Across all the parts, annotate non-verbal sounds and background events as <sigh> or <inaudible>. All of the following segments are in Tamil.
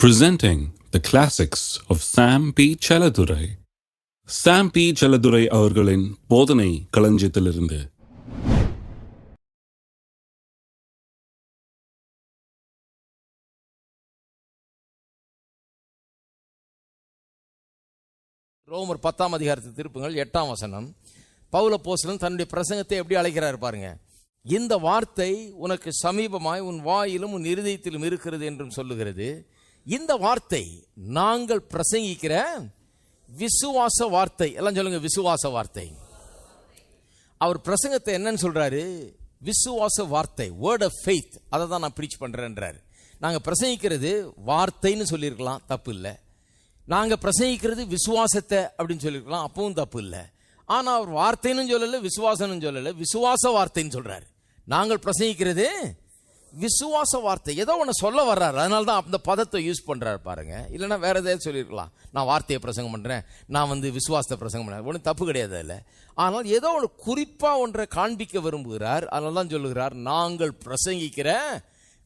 presenting the classics of Sam P. Chaladurai. Sam P. Chaladurai அவர்களின் போதனை களஞ்சியத்திலிருந்து ரோமர் பத்தாம் அதிகாரத்து திருப்புங்கள் எட்டாம் வசனம் பவுல போசலன் தன்னுடைய பிரசங்கத்தை எப்படி அழைக்கிறார் பாருங்க இந்த வார்த்தை உனக்கு சமீபமாய் உன் வாயிலும் உன் இருதயத்திலும் இருக்கிறது என்றும் சொல்லுகிறது இந்த வார்த்தை நாங்கள் பிரசங்கிக்கிற விசுவாச வார்த்தை. எல்லாம் சொல்லுங்க விசுவாச வார்த்தை. அவர் பிரசங்கத்தை என்னன்னு சொல்றாரு? விசுவாச வார்த்தை வேர்ட் ஆஃப் ஃபெய்த் அதை தான் நான் ப்ரீச் பண்றேன்றாரு. நாங்கள் பிரசங்கிக்கிறது வார்த்தைன்னு சொல்லியிருக்கலாம் தப்பு இல்லை. நாங்கள் பிரசங்கிக்கிறது விசுவாசத்தை அப்படின்னு சொல்லியிருக்கலாம் அப்பவும் தப்பு இல்லை. ஆனால் அவர் வார்த்தைன்னு சொல்லலை விசுவாசம்னு சொல்லலை விசுவாச வார்த்தைன்னு சொல்றாரு. நாங்கள் பிரசங்கிக்கிறது விசுவாச வார்த்தை. ஏதோ ஒன்று சொல்ல வர்றாரு. அதனால தான் அந்த பதத்தை யூஸ் பண்ணுறாரு பாருங்க. இல்லைன்னா வேற எதாவது சொல்லியிருக்கலாம் நான் வார்த்தையை பிரசங்கம் பண்ணுறேன் நான் வந்து விசுவாசத்தை பிரசங்கம் பண்ணுறேன் ஒன்றும் தப்பு கிடையாது அதில். ஆனால் ஏதோ ஒன்று குறிப்பாக ஒன்றை காண்பிக்க விரும்புகிறார். அதனால தான் சொல்லுகிறார் நாங்கள் பிரசங்கிக்கிற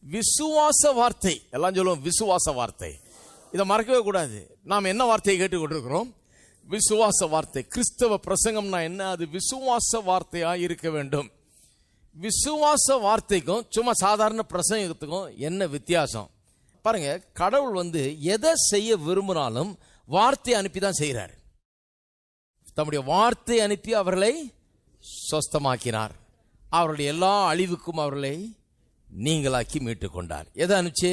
விசுவாச வார்த்தை. எல்லாம் சொல்லுவோம் விசுவாச வார்த்தை. இதை மறக்கவே கூடாது. நாம் என்ன வார்த்தையை கேட்டுக்கொண்டிருக்கிறோம்? விசுவாச வார்த்தை. கிறிஸ்தவ பிரசங்கம்னா என்ன? அது விசுவாச வார்த்தையாக இருக்க வேண்டும். விசுவாச வார்த்தைக்கும் சும்மா சாதாரண பிரசங்கத்துக்கும் என்ன வித்தியாசம்? பாருங்க கடவுள் வந்து எதை செய்ய விரும்பினாலும் வார்த்தை அனுப்பி தான் செய்கிறார் தம்முடைய வார்த்தை அனுப்பி அவர்களை சொஸ்தமாக்கினார். அவருடைய எல்லா அழிவுக்கும் அவர்களை நீங்களாக்கி மீட்டு கொண்டார் எதை அனுப்பிச்சு?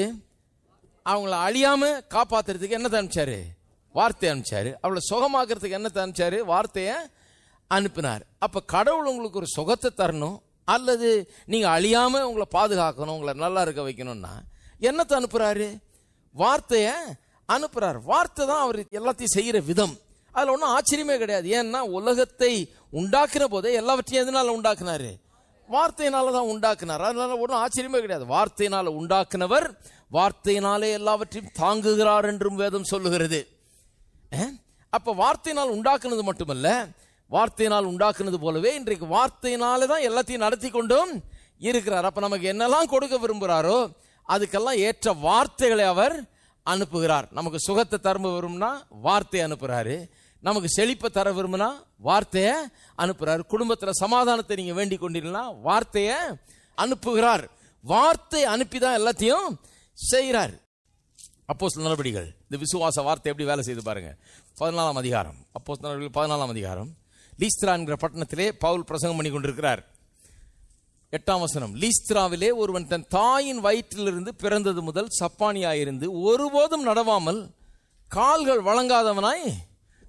அவங்கள அழியாம காப்பாத்துறதுக்கு என்னத்தை அனுப்பிச்சாரு? வார்த்தை அனுப்பிச்சாரு. அவளை சுகமாக்குறதுக்கு என்னத்தை அனுப்பிச்சாரு? வார்த்தையை அனுப்பினார். அப்போ கடவுள் உங்களுக்கு ஒரு சுகத்தை தரணும் அல்லது நீங்கள் அழியாமல் உங்களை பாதுகாக்கணும் உங்களை நல்லா இருக்க வைக்கணும்னா என்னத்தை அனுப்புகிறாரு வார்த்தையை அனுப்புகிறார் வார்த்தை தான் அவர் எல்லாத்தையும் செய்கிற விதம். அதில் ஒன்றும் ஆச்சரியமே கிடையாது. ஏன்னா உலகத்தை உண்டாக்குன போதே எல்லாவற்றையும் எதனால் உண்டாக்குனாரு? வார்த்தையினால தான் உண்டாக்குனார். அதனால ஒன்றும் ஆச்சரியமே கிடையாது. வார்த்தையினால் உண்டாக்குனவர் வார்த்தையினாலே எல்லாவற்றையும் தாங்குகிறார் என்றும் வேதம் சொல்லுகிறது. அப்போ வார்த்தையினால் உண்டாக்குனது மட்டுமல்ல வார்த்தையினால் உண்டாக்குனது போலவே இன்றைக்கு வார்த்தையினால தான் எல்லாத்தையும் நடத்தி கொண்டும் இருக்கிறார். அப்போ நமக்கு என்னெல்லாம் கொடுக்க விரும்புகிறாரோ அதுக்கெல்லாம் ஏற்ற வார்த்தைகளை அவர் அனுப்புகிறார். நமக்கு சுகத்தை தர விரும்புனா வார்த்தையை அனுப்புகிறாரு நமக்கு செழிப்பை தர விரும்புனா வார்த்தையை அனுப்புகிறார் குடும்பத்தில் சமாதானத்தை நீங்கள் வேண்டிக் கொண்டீங்கன்னா வார்த்தையை அனுப்புகிறார். வார்த்தை அனுப்பி தான் எல்லாத்தையும் செய்கிறார். அப்போ நடவடிக்கைகள். இந்த விசுவாச வார்த்தை எப்படி வேலை செய்து பாருங்க. பதினாலாம் அதிகாரம். அப்போ நடவடிக்கைகள் பதினாலாம் அதிகாரம். லீஸ்திரா என்கிற பட்டணத்திலே பவுல் பிரசங்கம் பண்ணி கொண்டிருக்கிறார். எட்டாம் வசனம் லீஸ்திராவிலே ஒருவன் தன் தாயின் வயிற்றிலிருந்து பிறந்தது முதல் சப்பானியாயிருந்து ஒருபோதும் நடவாமல் கால்கள் வழங்காதவனாய்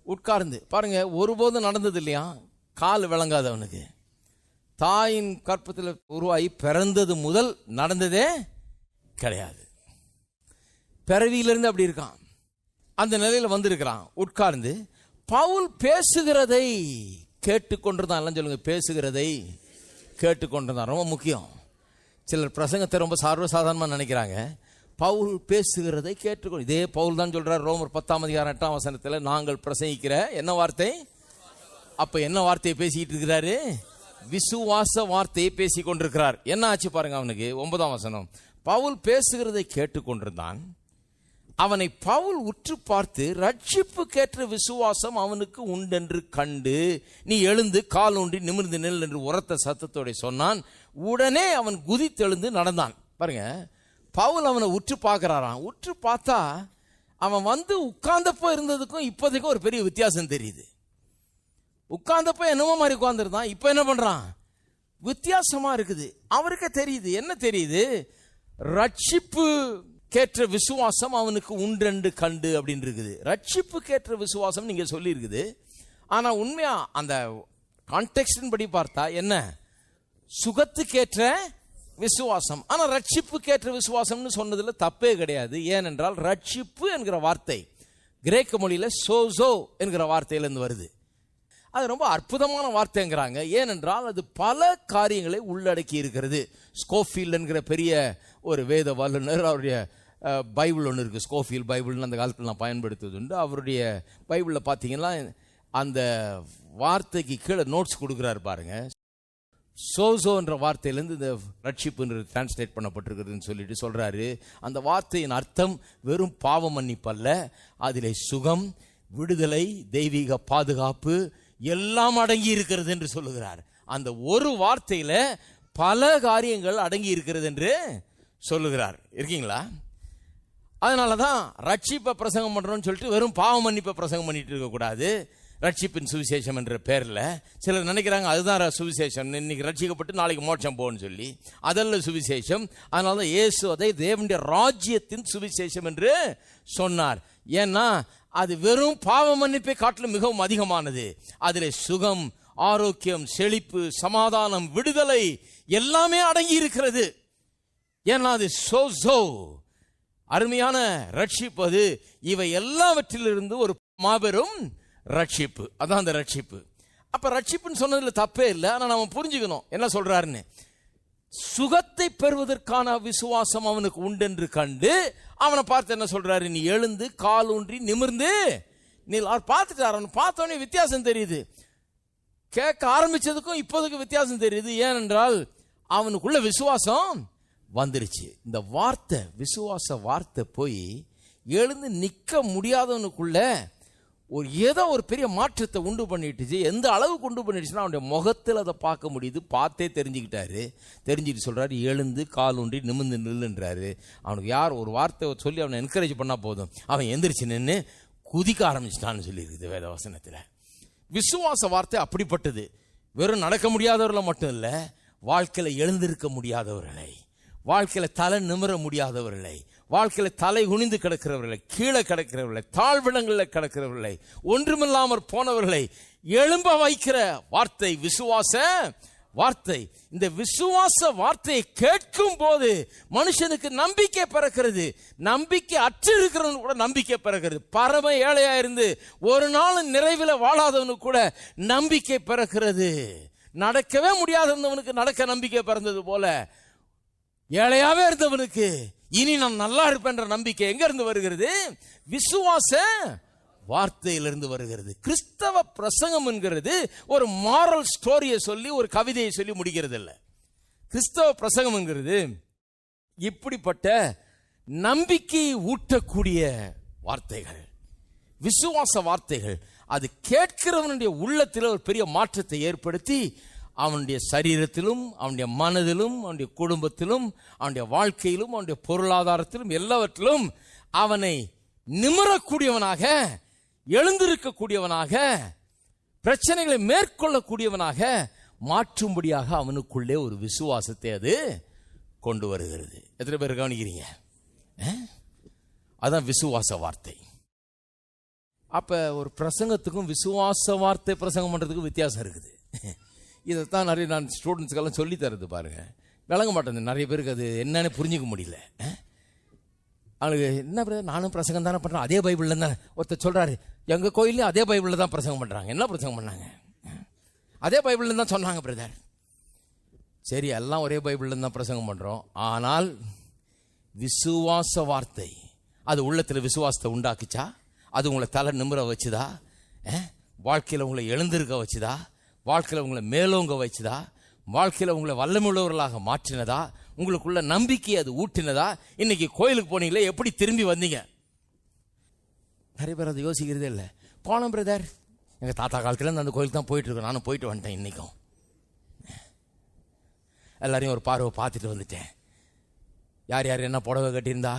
உட்கார்ந்து பாருங்க ஒருபோதும் நடந்தது இல்லையா? கால் விளங்காதவனுக்கு. தாயின் கற்பத்தில் உருவாகி பிறந்தது முதல் நடந்ததே கிடையாது. பிறவியிலிருந்து அப்படி இருக்கான். அந்த நிலையில வந்திருக்கிறான் உட்கார்ந்து பவுல் பேசுகிறதை கேட்டுக்கொண்டிருந்தான். எல்லாம் சொல்லுங்க பேசுகிறதை கேட்டுக்கொண்டிருந்தான். ரொம்ப முக்கியம். சிலர் பிரசங்கத்தை ரொம்ப சர்வசாதாரணமாக நினைக்கிறாங்க. பவுல் பேசுகிறதை கேட்டுக்கொண்டு இதே பவுல் தான் சொல்கிறார் ரோமர் பத்தாம் அதிகாரம் எட்டாம் வசனத்தில் நாங்கள் பிரசங்கிக்கிற என்ன வார்த்தை? அப்போ என்ன வார்த்தையை பேசிக்கிட்டு இருக்கிறாரு? விசுவாச வார்த்தையை பேசி கொண்டிருக்கிறார் என்ன ஆச்சு பாருங்க அவனுக்கு ஒன்பதாம் வசனம். பவுல் பேசுகிறதை கேட்டுக்கொண்டிருந்தான். அவனை பவுல் உற்று பார்த்து ரட்சிப்புக்கேற்ற விசுவாசம் அவனுக்கு உண்டென்று கண்டு நீ எழுந்து கால் ஒன்றி நிமிர்ந்து நெல் என்று உரத்த சத்தத்தோட சொன்னான். உடனே அவன் குதித்தெழுந்து நடந்தான். பாருங்க பவுல் அவனை உற்று பார்க்குறாராம். உற்று பார்த்தா அவன் வந்து உட்கார்ந்தப்போ இருந்ததுக்கும் இப்போதைக்கும் ஒரு பெரிய வித்தியாசம் தெரியுது. உட்கார்ந்தப்போ என்னமோ மாதிரி உட்காந்துருந்தான் இப்போ என்ன பண்ணுறான் வித்தியாசமாக இருக்குது. அவருக்கே தெரியுது. என்ன தெரியுது? ரட்சிப்பு கேற்ற விசுவாசம் அவனுக்கு உண்டென்று கண்டு அப்படின்னு இருக்குது ரட்சிப்பு கேட்ட விசுவாசம் நீங்க சொல்லியிருக்குது. ஆனா உண்மையா அந்த கான்டெக்ட் படி பார்த்தா என்ன? சுகத்துக்கேற்ற விசுவாசம். ஆனா ரட்சிப்புக்கேற்ற விசுவாசம்னு சொன்னதுல தப்பே கிடையாது. ஏனென்றால் ரட்சிப்பு என்கிற வார்த்தை கிரேக்க மொழியில சோசோ என்கிற வார்த்தையிலிருந்து வருது. அது ரொம்ப அற்புதமான வார்த்தைங்கிறாங்க. ஏனென்றால் அது பல காரியங்களை உள்ளடக்கி இருக்கிறது. ஸ்கோஃபீல்டுங்கிற பெரிய ஒரு வேத வல்லுனர் அவருடைய பைபிள் ஒன்று இருக்குது ஸ்கோஃபியல் பைபிள்னு அந்த காலத்தில் நான் பயன்படுத்துவது உண்டு. அவருடைய பைபிளில் பார்த்தீங்கன்னா அந்த வார்த்தைக்கு கீழே நோட்ஸ் கொடுக்குறாரு பாருங்க. சோசோன்ற வார்த்தையிலேருந்து இந்த ரட்சிப்புன்றது டிரான்ஸ்லேட் பண்ணப்பட்டிருக்கிறதுன்னு சொல்லிட்டு சொல்கிறாரு அந்த வார்த்தையின் அர்த்தம் வெறும் பாவ மன்னிப்பல்ல அதில் சுகம் விடுதலை தெய்வீக பாதுகாப்பு எல்லாம் அடங்கி இருக்கிறது என்று சொல்லுகிறார். அந்த ஒரு வார்த்தையில் பல காரியங்கள் அடங்கி இருக்கிறது என்று சொல்லுகிறார். இருக்கீங்களா? அதனால தான் ரட்சிப்பை பிரசங்கம் பண்ணுறோன்னு சொல்லிட்டு வெறும் பாவ மன்னிப்பை பிரசங்கம் பண்ணிட்டு இருக்கக்கூடாது ரட்சிப்பின் சுவிசேஷம் என்ற பேரில். சிலர் நினைக்கிறாங்க அதுதான் சுவிசேஷம். இன்னைக்கு ரட்சிக்கப்பட்டு நாளைக்கு மோட்சம் போகணும்னு சொல்லி. அதல்ல சுவிசேஷம். அதனால தான் இயேசு அதை தேவனுடைய ராஜ்யத்தின் சுவிசேஷம் என்று சொன்னார். ஏன்னா அது வெறும் பாவ மன்னிப்பை காட்டிலும் மிகவும் அதிகமானது. அதில் சுகம் ஆரோக்கியம் செழிப்பு சமாதானம் விடுதலை எல்லாமே அடங்கி இருக்கிறது ஏன்னா அது சோ அருமையான ரட்சிப்பு அது. இவை எல்லாவற்றிலிருந்து ஒரு மாபெரும் ரட்சிப்பு. அதான் அந்த ரட்சிப்பு. அப்ப ரட்சிப்புன்னு சொன்னதுல தப்பே இல்லை. ஆனா நம்ம புரிஞ்சுக்கணும். என்ன சொல்றாருன்னு? சுகத்தை பெறுவதற்கான விசுவாசம் அவனுக்கு உண்டென்று கண்டு அவனை பார்த்து என்ன சொல்றாரு? நீ எழுந்து கால் ஊன்றி நிமிர்ந்து நீ அவர் பார்த்துட்டார் அவன் பார்த்தோன்னே வித்தியாசம் தெரியுது. கேட்க ஆரம்பிச்சதுக்கும் இப்போதுக்கு வித்தியாசம் தெரியுது. ஏனென்றால் அவனுக்குள்ள விசுவாசம் வந்துருச்சு. இந்த வார்த்தை விசுவாச வார்த்தை போய் எழுந்து நிற்க முடியாதவனுக்குள்ள ஒரு ஏதோ ஒரு பெரிய மாற்றத்தை உண்டு பண்ணிட்டுச்சு. எந்த அளவுக்கு உண்டு பண்ணிடுச்சுன்னா அவனுடைய முகத்தில் அதை பார்க்க முடியுது. பார்த்தே தெரிஞ்சுக்கிட்டாரு. தெரிஞ்சுட்டு சொல்கிறாரு எழுந்து கால் ஒன்றி நிமிர்ந்து நில்லுன்றாரு. அவனுக்கு யார் ஒரு வார்த்தை சொல்லி அவனை என்கரேஜ் பண்ணால் போதும். அவன் எந்திரிச்சு நின்று குதிக்க ஆரம்பிச்சிட்டான்னு சொல்லியிருக்குது வேத வசனத்தில். விசுவாச வார்த்தை அப்படிப்பட்டது. வெறும் நடக்க முடியாதவர்களை மட்டும் இல்லை வாழ்க்கையில் எழுந்திருக்க முடியாதவர்களை. வாழ்க்கையில் தலை நிமிர முடியாதவர்களை வாழ்க்கையில் தலை குனிந்து கிடக்கிறவர்களை கீழே கிடக்கிறவர்களை தாழ்விடங்களில் கிடக்கிறவர்களை ஒன்றுமில்லாமற் போனவர்களை எழும்ப வைக்கிற வார்த்தை விசுவாச வார்த்தை. இந்த விசுவாச வார்த்தையை கேட்கும் போது மனுஷனுக்கு நம்பிக்கை பிறக்கிறது. நம்பிக்கை அற்று இருக்கிறவனு கூட நம்பிக்கை பிறக்கிறது. பரம ஏழையா இருந்து ஒரு நாள் நிறைவில் வாழாதவனுக்கு கூட நம்பிக்கை பிறக்கிறது. நடக்கவே முடியாதவனுக்கு நடக்க நம்பிக்கை பிறந்தது போல ஏழையாவே இருந்தவனுக்கு இனி நான் நல்லா இருப்பேன்ற நம்பிக்கை எங்க இருந்து வருகிறது? விசுவாச வார்த்தையிலிருந்து வருகிறது. கிறிஸ்தவ பிரசங்கம் என்கிறது. ஒரு மாரல் ஸ்டோரியை சொல்லி ஒரு கவிதையை சொல்லி முடிக்கிறது இல்லை கிறிஸ்தவ பிரசங்கம் என்கிறது. இப்படிப்பட்ட நம்பிக்கையை ஊட்டக்கூடிய வார்த்தைகள். விசுவாச வார்த்தைகள். அது கேட்கிறவனுடைய உள்ளத்தில் ஒரு பெரிய மாற்றத்தை ஏற்படுத்தி அவனுடைய சரீரத்திலும் அவனுடைய மனதிலும் அவனுடைய குடும்பத்திலும் அவனுடைய வாழ்க்கையிலும் அவனுடைய பொருளாதாரத்திலும் எல்லாவற்றிலும் அவனை நிமிரக்கூடியவனாக எழுந்திருக்கக்கூடியவனாக பிரச்சனைகளை மேற்கொள்ளக்கூடியவனாக மாற்றும்படியாக அவனுக்குள்ளே ஒரு விசுவாசத்தை அது கொண்டு வருகிறது. எத்தனை பேர் கவனிக்கிறீங்க? அதான் விசுவாச வார்த்தை. அப்போ ஒரு பிரசங்கத்துக்கும் விசுவாச வார்த்தை பிரசங்கம் பண்ணுறதுக்கும் வித்தியாசம் இருக்குது. இதை தான் நிறைய நான் ஸ்டூடெண்ட்ஸ்க்கெல்லாம் சொல்லி தரது பாருங்க. விளங்க மாட்டேங்குது நிறைய பேருக்கு அது என்னன்னு புரிஞ்சுக்க முடியல. அவனுக்கு என்ன பிரதர் நானும் பிரசங்கம் தானே பண்ணுறேன் அதே பைபிளில் தான் ஒருத்தர் சொல்கிறாரு எங்கள் கோயிலையும் அதே பைபிளில் தான் பிரசங்கம் பண்ணுறாங்க என்ன பிரசங்கம் பண்ணாங்க? அதே பைபிளில் தான் சொன்னாங்க பிரதர் சரி எல்லாம் ஒரே பைபிளில் தான் பிரசங்கம் பண்ணுறோம் ஆனால் விசுவாச வார்த்தை அது உள்ளத்தில் விசுவாசத்தை உண்டாக்குச்சா? அது உங்களை தலை நிமிர வச்சுதா? வாழ்க்கையில் உங்களை எழுந்திருக்க வச்சுதா? வாழ்க்கையில் உங்களை மேலோங்க வச்சுதா? வாழ்க்கையில் உங்களை வல்லமுள்ளவர்களாக மாற்றினதா? உங்களுக்குள்ள நம்பிக்கை அது ஊட்டினதா? இன்னைக்கு கோயிலுக்கு போனீங்களே எப்படி திரும்பி வந்தீங்க? நிறைய பேர் அதை யோசிக்கிறதே இல்லை. போனோம் பிரதர் எங்கள் தாத்தா காலத்துலேருந்து அந்த கோயிலுக்கு தான் போயிட்டு நானும் போயிட்டு வந்துட்டேன் இன்னைக்கும். எல்லாரையும் ஒரு பார்வை பார்த்துட்டு வந்துட்டேன். யார் யார் என்ன புடவை கட்டியிருந்தா?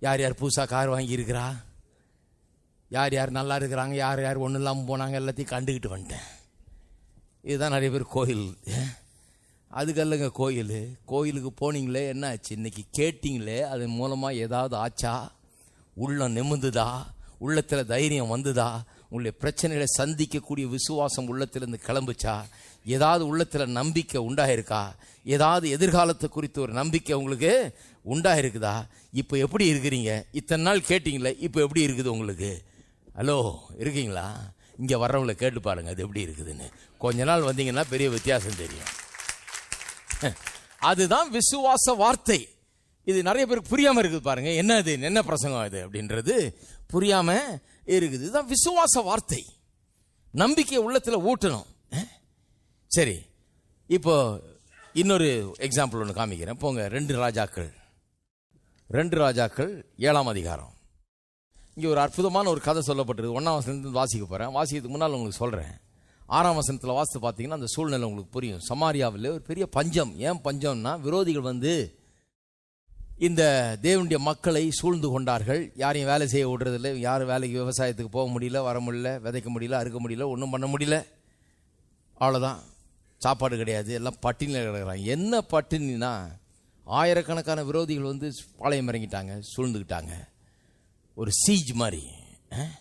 யார் யார் புதுசாக கார் வாங்கியிருக்கிறா? யார் யார் நல்லா இருக்கிறாங்க யார் யார் ஒன்றும் இல்லாமல் போனாங்க எல்லாத்தையும் கண்டுக்கிட்டு வந்துட்டேன். இதுதான் நிறைய பேர் கோயில். அதுக்கல்லங்க கோயில். கோயிலுக்கு போனீங்களே என்ன ஆச்சு? இன்னைக்கு கேட்டிங்களே அதன் மூலமாக ஏதாவது ஆச்சா? உள்ளம் நிமிந்துதா? உள்ளத்தில் தைரியம் வந்துதா? உங்களுடைய பிரச்சனைகளை சந்திக்கக்கூடிய விசுவாசம் உள்ளத்திலேருந்து கிளம்புச்சா? ஏதாவது உள்ளத்தில் நம்பிக்கை உண்டாயிருக்கா? ஏதாவது எதிர்காலத்தை குறித்து ஒரு நம்பிக்கை உங்களுக்கு உண்டாயிருக்குதா? இப்போ எப்படி இருக்கிறீங்க? இத்தனை நாள் கேட்டிங்களே இப்போ எப்படி இருக்குது உங்களுக்கு? ஹலோ இருக்கீங்களா? இங்கே வர்றவங்களை கேட்டு பாருங்கள் அது எப்படி இருக்குதுன்னு. கொஞ்ச நாள் வந்தீங்கன்னா பெரிய வித்தியாசம் தெரியும். அதுதான் விசுவாச வார்த்தை. இது நிறைய பேருக்கு புரியாமல் இருக்குது பாருங்கள் என்ன இது என்ன பிரசங்கம் இது அப்படின்றது புரியாமல் இருக்குது. இதுதான் விசுவாச வார்த்தை. நம்பிக்கை உள்ளத்தில் ஊட்டணும். சரி இப்போ இன்னொரு எக்ஸாம்பிள் ஒன்று காமிக்கிறேன். போங்க ரெண்டு ராஜாக்கள். ரெண்டு ராஜாக்கள் ஏழாம் அதிகாரம். இங்கே ஒரு அற்புதமான ஒரு கதை சொல்லப்பட்டிருக்கு. ஒன்றாம் வசனத்துல வாசிக்க போகிறேன் வாசிக்கிறதுக்கு முன்னால் உங்களுக்கு சொல்கிறேன் ஆறாம் வசனத்தில் வாசித்து பார்த்தீங்கன்னா அந்த சூழ்நிலை உங்களுக்கு புரியும். சமாரியாவில் ஒரு பெரிய பஞ்சம். ஏன் பஞ்சம்னா விரோதிகள் வந்து இந்த தேவனுடைய மக்களை சூழ்ந்து கொண்டார்கள். யாரையும் வேலை செய்ய விடுறதில்ல. யாரும் வேலைக்கு விவசாயத்துக்கு போக முடியல வர முடியல விதைக்க முடியல அறுக்க முடியல ஒன்றும் பண்ண முடியல. அவ்வளோதான் சாப்பாடு கிடையாது. எல்லாம் பட்டினியில் கிடக்கிறாங்க. என்ன பட்டினா ஆயிரக்கணக்கான விரோதிகள் வந்து பாளையம் இறங்கிட்டாங்க சூழ்ந்துக்கிட்டாங்க ஒரு சீஜ் மாதிரி அஹ்,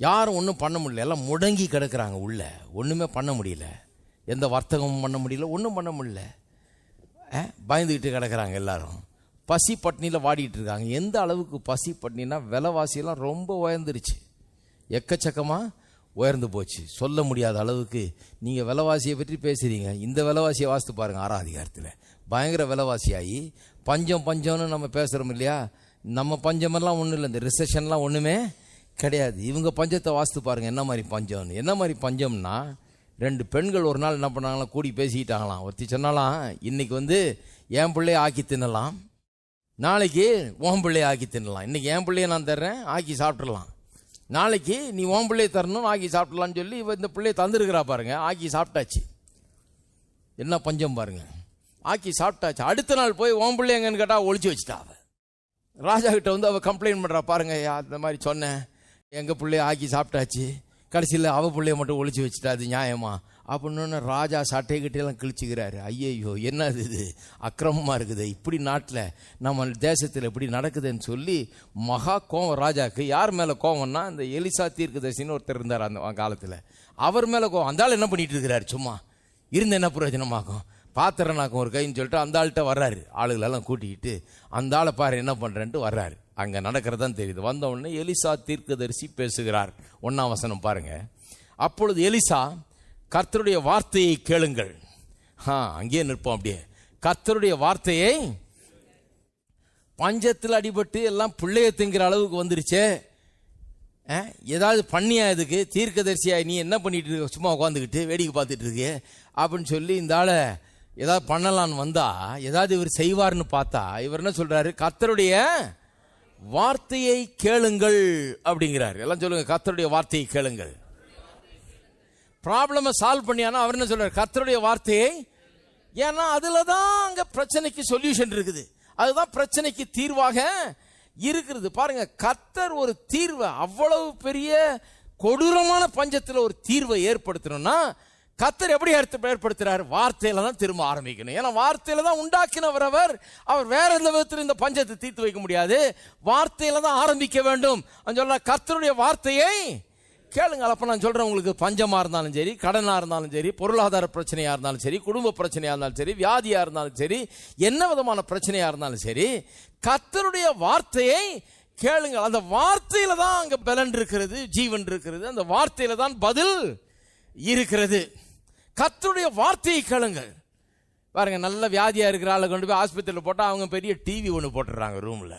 யாரும் ஒன்றும் பண்ண முடியல. எல்லாம் முடங்கி கிடக்குறாங்க உள்ள. ஒன்றுமே பண்ண முடியல. எந்த வர்த்தகமும் பண்ண முடியல. ஒன்றும் பண்ண முடியல. பயந்துக்கிட்டு கிடக்குறாங்க எல்லாரும். பசி பட்னியில் வாடிட்டு இருக்காங்க. எந்த அளவுக்கு பசி பட்னினா விலைவாசியெல்லாம் ரொம்ப உயர்ந்துருச்சு. எக்கச்சக்கமாக உயர்ந்து போச்சு. சொல்ல முடியாத அளவுக்கு நீங்கள் விலைவாசியை பற்றி பேசுகிறீங்க இந்த விலைவாசியை வாசித்து பாருங்க ஆறாம் அதிகாரத்தில். பயங்கர விலைவாசியாகி பஞ்சம் பஞ்சம்னு நம்ம பேசுகிறோம் இல்லையா? நம்ம பஞ்சமெல்லாம் ஒன்றும் இல்லை இந்த ரிசெஷன்லாம் ஒன்றுமே கிடையாது. இவங்க பஞ்சத்தை வாசித்து பாருங்கள் என்ன மாதிரி பஞ்சம்னு. என்ன மாதிரி பஞ்சம்னா ரெண்டு பெண்கள் ஒரு நாள் என்ன பண்ணாங்களாம் கூடி பேசிக்கிட்டாங்களாம். ஒருத்தி சொன்னாலாம் இன்றைக்கி வந்து என் பிள்ளைய ஆக்கி தின்னலாம். நாளைக்கு ஓம் பிள்ளைய ஆக்கி தின்னலாம். இன்றைக்கி என் பிள்ளைய நான் தர்றேன் ஆக்கி சாப்பிட்றலாம் நாளைக்கு நீ ஓம் பிள்ளைய தரணும் ஆக்கி சாப்பிட்லான்னு சொல்லி இவ இந்த பிள்ளைய தந்துருக்கிறா பாருங்கள் ஆக்கி சாப்பிட்டாச்சு. என்ன பஞ்சம் பாருங்க. ஆக்கி சாப்பிட்டாச்சு. அடுத்த நாள் போய் ஓம் பிள்ளை எங்கன்னு கேட்டால் ஒழிச்சு வச்சுட்டா ராஜா கிட்ட வந்து அவ கம்ப்ளைண்ட் பண்றா. பாருங்க ஐயா, மாதிரி சொன்னேன். எங்க பிள்ளைய ஆக்கி சாப்பிட்டாச்சு. கடைசியில் அவ பிள்ளைய மட்டும் ஒழிச்சு வச்சுட்டா அது நியாயமா? அப்படின்னு ராஜா சட்டை கிட்டையெல்லாம் கிழிச்சுக்கிறாரு. ஐயையோ என்ன இது? அக்கிரமமாக இருக்குது. இப்படி நாட்டில் நம்ம தேசத்தில் இப்படி நடக்குதுன்னு சொல்லி மகா கோவம் ராஜாக்கு யார் மேலே கோவம்னா இந்த எலிசா தீர்க்கதரிசின்னு ஒருத்தர் இருந்தார் அந்த காலத்தில். அவர் மேலே கோவம். அந்த ஆள் என்ன பண்ணிட்டு இருக்கிறாரு? சும்மா. இருந்து என்ன பிரயோஜனமாகும்? பாத்திரனாக்கும் ஒரு கைன்னு சொல்லிட்டு அந்த ஆள்கிட்ட வர்றாரு. ஆளுகளெல்லாம் கூட்டிக்கிட்டு அந்த ஆளை பாரு என்ன பண்ணுறேன்ட்டு வர்றாரு. அங்கே நடக்கிறதான் தெரியுது. வந்த உடனே எலிசா தீர்க்கதரிசி பேசுகிறார். ஒன்றாம் வசனம் பாருங்கள் அப்பொழுது எலிசா கர்த்தருடைய வார்த்தையை கேளுங்கள். ஆ அங்கேயே நிற்போம் அப்படியே. கர்த்தருடைய வார்த்தையை பஞ்சத்தில் அடிபட்டு எல்லாம் பிள்ளைய திங்கிற அளவுக்கு வந்துருச்சே. ஆ, ஏதாவது பண்ணியா இதுக்கு? தீர்க்கதரிசியா நீ என்ன பண்ணிட்டு இருக்க? சும்மா உட்காந்துக்கிட்டு வேடிக்கை பார்த்துட்டு இருக்கு அப்படின்னு சொல்லி இந்த ஆளை ஏதாவது பண்ணலான்னு வந்தா ஏதாவது இவர் செய்வார்னு பார்த்தா இவர் என்ன சொல்றாரு? கத்தருடைய வார்த்தையை கேளுங்கள் அப்படிங்கிறார். எல்லாம் சொல்லுங்க கத்தருடைய வார்த்தையை கேளுங்கள். ப்ராப்ளமை சால்வ் பண்ணியானா அவர் என்ன சொல்றாரு? கத்தருடைய வார்த்தையை ஏன்னா அதுல தான் அங்க பிரச்சனைக்கு சொல்யூஷன் இருக்குது. அதுதான் பிரச்சனைக்கு தீர்வாக இருக்கிறது பாருங்க கத்தர் ஒரு தீர்வை அவ்வளவு பெரிய கொடூரமான பஞ்சத்தில் ஒரு தீர்வை ஏற்படுத்தணும்னா கத்தர் எப்படி எடுத்து ஏற்படுத்துறாரு? வார்த்தையில தான் திரும்ப ஆரம்பிக்கணும். ஏன்னா வார்த்தையில தான் உண்டாக்கினவர் அவர். அவர் வேற எந்த விதத்தில் இந்த பஞ்சத்தை தீர்த்து வைக்க முடியாது. வார்த்தையில தான் ஆரம்பிக்க வேண்டும். சொல்ல கத்தருடைய வார்த்தையை கேளுங்க அப்ப நான் சொல்றேன் உங்களுக்கு பஞ்சமா இருந்தாலும் சரி கடனா இருந்தாலும் சரி பொருளாதார பிரச்சனையா இருந்தாலும் சரி குடும்ப பிரச்சனையா இருந்தாலும் சரி வியாதியா இருந்தாலும் சரி என்ன விதமான பிரச்சனையா இருந்தாலும் சரி கத்தருடைய வார்த்தையை கேளுங்க அந்த வார்த்தையில தான் அங்க பலன் இருக்கிறது ஜீவன் இருக்கிறது. அந்த வார்த்தையில தான் பதில் இருக்கிறது. கத்தருடைய வார்த்தையை கேளுங்கள். பாருங்க நல்ல வியாதியாக இருக்கிற ஆளை கொண்டு போய் ஆஸ்பத்திரியில் போட்டால் அவங்க பெரிய டிவி ஒன்று போட்டுடுறாங்க ரூமில்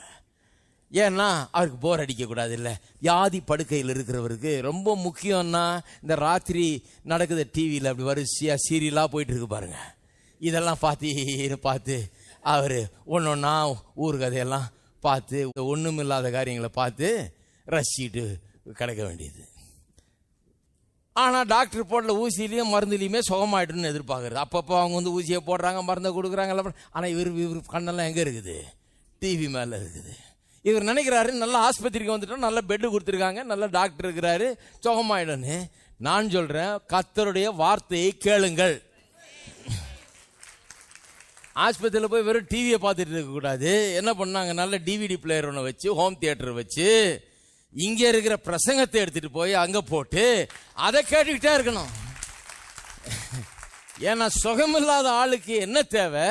ஏன்னா அவருக்கு போர் அடிக்கக்கூடாது இல்லை வியாதி படுக்கையில் இருக்கிறவருக்கு ரொம்ப முக்கியம்னா இந்த ராத்திரி நடக்குது டிவியில் அப்படி வரிசையாக சீரியலாக போயிட்டுருக்கு பாருங்க. இதெல்லாம் பார்த்து பார்த்து அவர் ஒன்று ஒன்றா ஊர் கதையெல்லாம் பார்த்து ஒன்றும் இல்லாத காரியங்களை பார்த்து ரசிச்சுட்டு கிடக்க வேண்டியது. ஆனால் டாக்டர் போடல ஊசியிலையும் மருந்துலையுமே சுகமாயிட்டுன்னு எதிர்பார்க்குறது. அப்பப்போ அவங்க வந்து ஊசியை போடுறாங்க மருந்தை கொடுக்குறாங்க ஆனால் இவர் இவர் கண்ணெல்லாம் எங்கே இருக்குது? டிவி மேலே இருக்குது. இவர் நினைக்கிறாரு நல்ல ஆஸ்பத்திரிக்கு வந்துட்டோம் நல்ல பெட்டு கொடுத்துருக்காங்க நல்ல டாக்டர் இருக்கிறாரு சுகமாயிடும்னு. நான் சொல்கிறேன் கத்தருடைய வார்த்தையை கேளுங்கள். ஆஸ்பத்திரியில் போய் வெறும் டிவியை பார்த்துட்டு இருக்கக்கூடாது என்ன பண்ணாங்க? நல்ல டிவிடி பிளேயர் ஒன்று வச்சு ஹோம் தியேட்டர் வச்சு இங்கே இருக்கிற பிரசங்கத்தை எடுத்துட்டு போய் அங்கே போட்டு அதை கேட்டுக்கிட்டே இருக்கணும். ஏன்னா சுகமில்லாத ஆளுக்கு என்ன தேவை?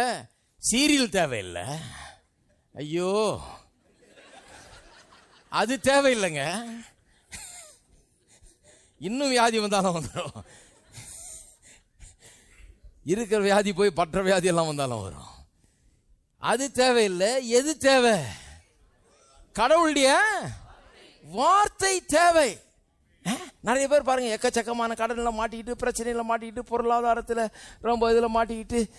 சீரியல் தேவையில்லை. ஐயோ. அது தேவையில்லைங்க. இன்னும் வியாதி வந்தாலும் வந்துடும் இருக்கிற வியாதி போய் பற்ற வியாதி எல்லாம் வந்தாலும் வரும். அது தேவையில்லை. எது தேவை? கடவுளுடைய வார்த்தை தேவை. நிறைய பேர் பாருங்க எக்கச்சக்கமான கடனில் மாட்டிக்கிட்டு பிரச்சனையில் மாட்டிக்கிட்டு பொருளாதாரத்தில் ரொம்ப இதில் மாட்டிக்கிட்டு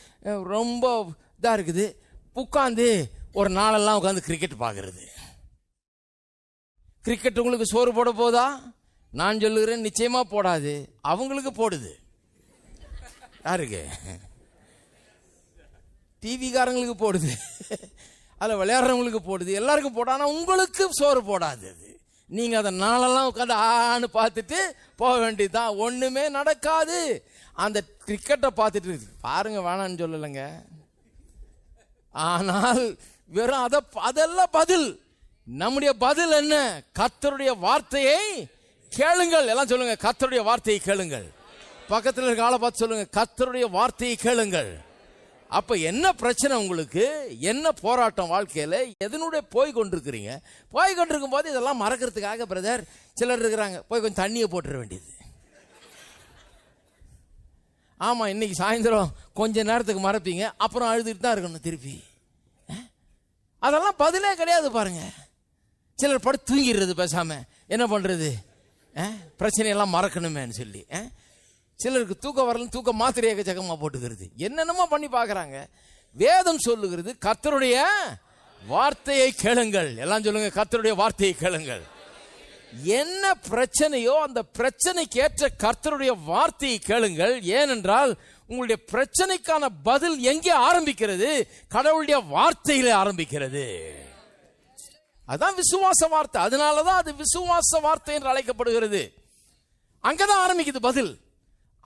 ரொம்ப இதாக இருக்குது. உட்காந்து ஒரு நாளெல்லாம் உட்காந்து கிரிக்கெட் பார்க்கறது. கிரிக்கெட் உங்களுக்கு சோறு போட போதா? நான் சொல்லுகிறேன் நிச்சயமா போடாது. அவங்களுக்கு போடுது. யாருக்கு டிவிக்காரங்களுக்கு போடுது. <laughs> அதில் விளையாடுறவங்களுக்கு போடுது. எல்லாருக்கும் போட ஆனால் உங்களுக்கு சோறு போடாது அது. நீங்கள் அதை நாளெல்லாம் உட்காந்து ஆன்னு பார்த்துட்டு போக வேண்டியதுதான் ஒன்றுமே நடக்காது. அந்த கிரிக்கெட்டை பார்த்துட்டு பாருங்க வேணான்னு சொல்லலைங்க. ஆனால் வெறும் அதை அதெல்லாம் பதில். நம்முடைய பதில் என்ன? கத்தருடைய வார்த்தையை கேளுங்கள். எல்லாம் சொல்லுங்க. கத்தருடைய வார்த்தையை கேளுங்கள். பக்கத்தில் இருக்க ஆளை பார்த்து சொல்லுங்க. கத்தருடைய வார்த்தையை கேளுங்கள். அப்ப என்ன பிரச்சனை உங்களுக்கு? என்ன போராட்டம் வாழ்க்கையில? எதனுடைய போய் கொண்டிருக்கிறீங்க? போய் கொண்டிருக்கும் போது இதெல்லாம் மறக்கிறதுக்காக பிரதர் சிலர் இருக்கிறாங்க. போய் கொஞ்சம் தண்ணியை போட்டுற வேண்டியது. ஆமா இன்னைக்கு சாயந்தரம் கொஞ்ச நேரத்துக்கு மறப்பீங்க. அப்புறம் அழுதுட்டு தான் இருக்கணும் திருப்பி. அதெல்லாம் பதிலே கிடையாது பாருங்க. சிலர் படுத்து தூங்கிடுறது பேசாம. என்ன பண்றது? பிரச்சனையெல்லாம் மறக்கணுமேன்னு சொல்லி. அஹ்? சிலருக்கு தூக்கம் வரலன்னு தூக்க மாத்திரை ஏக்கச்சக்கமா போட்டுக்கிறது. என்னென்னமோ பண்ணி பார்க்குறாங்க. வேதம் சொல்லுகிறது கர்த்தருடைய வார்த்தையை கேளுங்கள். எல்லாம் சொல்லுங்க கர்த்தருடைய வார்த்தையை கேளுங்கள். என்ன பிரச்சனையோ அந்த பிரச்சனைக்கு ஏற்ற கர்த்தருடைய வார்த்தையை கேளுங்கள். ஏனென்றால் உங்களுடைய பிரச்சனைக்கான பதில் எங்கே ஆரம்பிக்கிறது? கடவுளுடைய வார்த்தையிலே ஆரம்பிக்கிறது. அதான் விசுவாச வார்த்தை. அதனாலதான் அது விசுவாச வார்த்தை என்று அழைக்கப்படுகிறது. அங்கதான் ஆரம்பிக்குது பதில்.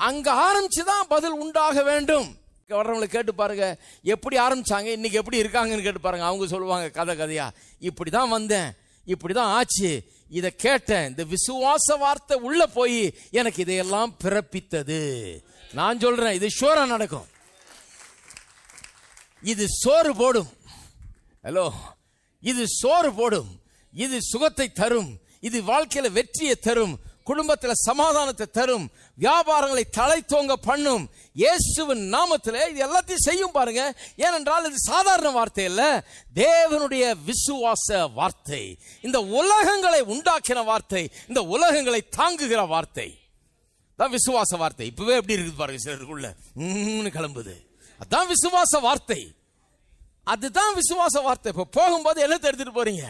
அங்க ஆரம்பிச்சுதான் பதில் உண்டாக வேண்டும். வர்றவங்களை கேட்டு பாருங்க எப்படி ஆரம்பிச்சாங்க இன்னைக்கு எப்படி இருக்காங்கன்னு கேட்டு பாருங்க. அவங்க சொல்லுவாங்க கதை கதையா இப்படிதான் வந்தேன் இப்படி தான் ஆச்சு. இதை கேட்டேன் இந்த விசுவாச வார்த்தை உள்ள போய் எனக்கு இதையெல்லாம் பிறப்பித்தது. நான் சொல்றேன் இது ஷோரா நடக்கும். இது சோறு போடும். ஹலோ இது சோறு போடும். இது சுகத்தை தரும். இது வாழ்க்கையில வெற்றியை தரும். குடும்பத்தில் சமாதானத்தை தரும் வியாபாரங்களை தலை தோங்க பண்ணும். இயேசுவின் நாமத்தில் இது எல்லாத்தையும் செய்யும் பாருங்க. ஏனென்றால் இது சாதாரண வார்த்தை இல்லை தேவனுடைய விசுவாச வார்த்தை. இந்த உலகங்களை உண்டாக்கின வார்த்தை இந்த உலகங்களை தாங்குகிற வார்த்தை. தான் விசுவாச வார்த்தை. இப்பவே எப்படி இருக்குது பாருங்க சிலருக்குள்ள. கிளம்புது. அதான் விசுவாச வார்த்தை. அதுதான் விசுவாச வார்த்தை. இப்போ போகும்போது என்ன எடுத்துட்டு போறீங்க?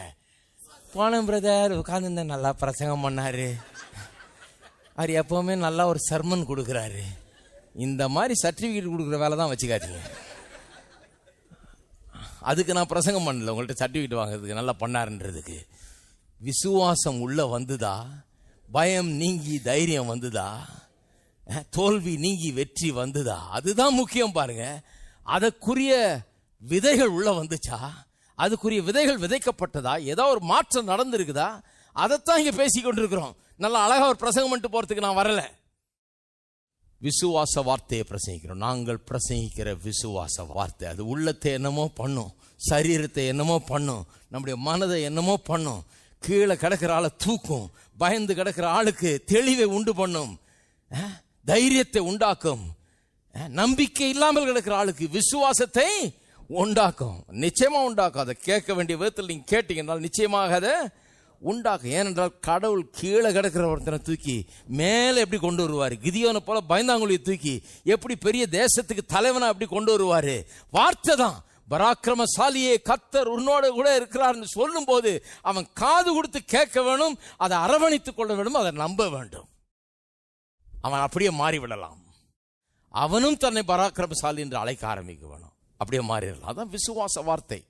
போன பிரதர் உட்காந்து நல்லா பிரசங்கம் பண்ணாரு. அவர் எப்போவுமே நல்லா ஒரு சர்மன் கொடுக்குறாரு. இந்த மாதிரி சர்டிஃபிகேட் கொடுக்குற வேலை தான் வச்சுக்காதீங்க. அதுக்கு நான் பிரசங்கம் பண்ணல உங்கள்கிட்ட சர்டிஃபிகேட் வாங்குறதுக்கு நல்லா பண்ணாருன்றதுக்கு. விசுவாசம் உள்ள வந்துதா? பயம் நீங்கி தைரியம் வந்துதா? தோல்வி நீங்கி வெற்றி வந்துதா? அதுதான் முக்கியம் பாருங்க. அதற்குரிய விதைகள் உள்ள வந்துச்சா? அதுக்குரிய விதைகள் விதைக்கப்பட்டதா? ஏதோ ஒரு மாற்றம் நடந்திருக்குதா? அதைத்தான் இங்க பேசி கொண்டிருக்கிறோம். நல்லா அழகாக ஒரு பிரசங்கம் பண்ணிட்டு போறதுக்கு நான் வரல. விசுவாச வார்த்தையை பிரசங்கிக்கிறோம். நாங்கள் பிரசங்கிக்கிற விசுவாச வார்த்தை. அது உள்ளத்தை என்னமோ பண்ணும். சரீரத்தை என்னமோ பண்ணும். நம்முடைய மனதை என்னமோ பண்ணும். கீழே கிடக்கிற ஆளை தூக்கும். பயந்து கிடக்கிற ஆளுக்கு தெளிவை உண்டு பண்ணும். தைரியத்தை உண்டாக்கும். நம்பிக்கை இல்லாமல் கிடக்கிற ஆளுக்கு விசுவாசத்தை உண்டாக்கும். நிச்சயமா உண்டாக்கும். அதை கேட்க வேண்டிய விதத்தில் நீங்க கேட்டீங்கன்னால் நிச்சயமாக அதை உண்டாகும் ஏனென்றால் கடவுள் கீழே கிடக்கிற ஒருத்தனை தூக்கி மேலே எப்படி கொண்டு வருவார்? கிதியோனை போல பயந்தாங்குழியை தூக்கி எப்படி பெரிய தேசத்துக்கு தலைவனை எப்படி கொண்டு வருவாரு? வார்த்தை தான். பராக்கிரமசாலியே கத்தர் உன்னோட கூட இருக்கிறார்னு சொல்லும்போது அவன் காது கொடுத்து கேட்க வேணும் அதை அரவணைத்துக் கொள்ள வேண்டும் அதை நம்ப வேண்டும். அவன் அப்படியே மாறிவிடலாம். அவனும் தன்னை பராக்கிரமசாலி என்று அழைக்க ஆரம்பிக்க வேணும். அப்படியே மாறிடலாம். அதான் விசுவாச வார்த்தை.